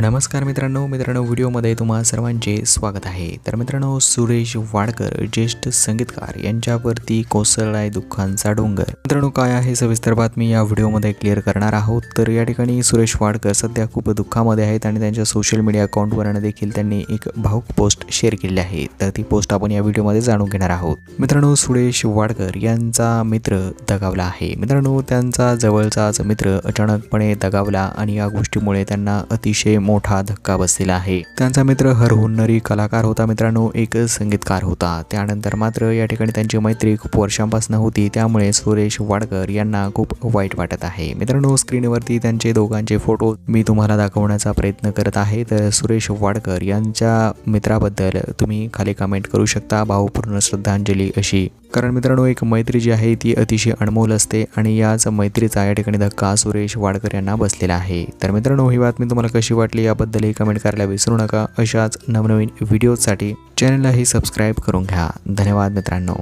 नमस्कार मित्रांनो मित्रांनो व्हिडिओमध्ये तुम्हा सर्वांचे स्वागत आहे. तर मित्रांनो सुरेश वाडकर ज्येष्ठ संगीतकार यांच्यावरती कोसळलाय दुःखांचा डोंगर. मित्रांनो काय आहे सविस्तर बातमी या व्हिडिओमध्ये क्लिअर करणार आहोत. तर या ठिकाणी सुरेश वाडकर सध्या खूप दुःखामध्ये आहेत आणि त्यांच्या सोशल मीडिया अकाउंटवरनं देखील त्यांनी एक भाऊक पोस्ट शेअर केली आहे. तर ती पोस्ट आपण या व्हिडिओमध्ये जाणून घेणार आहोत. मित्रांनो सुरेश वाडकर यांचा मित्र दगावला आहे. मित्रांनो त्यांचा जवळचाच मित्र अचानकपणे दगावला आणि या गोष्टीमुळे त्यांना अतिशय मोठा धक्का बसलेला आहे. त्यांचा मित्र हरहुन्नरी कलाकार होता. मित्रांनो एक संगीतकार होता. त्यानंतर मात्र या ठिकाणी त्यांची मैत्री खूप वर्षांपासून होती. त्यामुळे सुरेश वाडकर यांना खूप वाईट वाटत आहे. मित्रांनो स्क्रीनवरती त्यांचे दोघांचे फोटो मी तुम्हाला दाखवण्याचा प्रयत्न करत आहे. तर सुरेश वाडकर यांच्या मित्राबद्दल तुम्ही खाली कमेंट करू शकता. भावपूर्ण श्रद्धांजली अशी. कारण मित्रांनो एक मैत्री जी आहे ती अतिशय अनमोल असते आणि याच मैत्रीचा या ठिकाणी धक्का सुरेश वाडकर यांना बसलेला आहे. तर मित्रांनो ही बातमी तुम्हाला कशी वाटली याबद्दलही कमेंट करायला विसरू नका. अशाच नवनवीन व्हिडिओसाठी चॅनललाही सबस्क्राईब करून घ्या. धन्यवाद मित्रांनो.